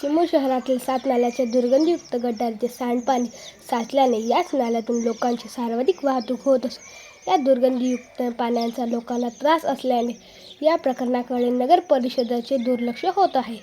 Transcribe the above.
चिमूर शहरातील सात नाल्याच्या दुर्गंधीयुक्त गटाराचे सांडपाणी साचल्याने याच नाल्यातून लोकांची सर्वाधिक वाहतूक होत असून या दुर्गंधीयुक्त पाण्याचा लोकांना त्रास असल्याने या प्रकरणाकडे नगर परिषदेचे दुर्लक्ष होत आहे.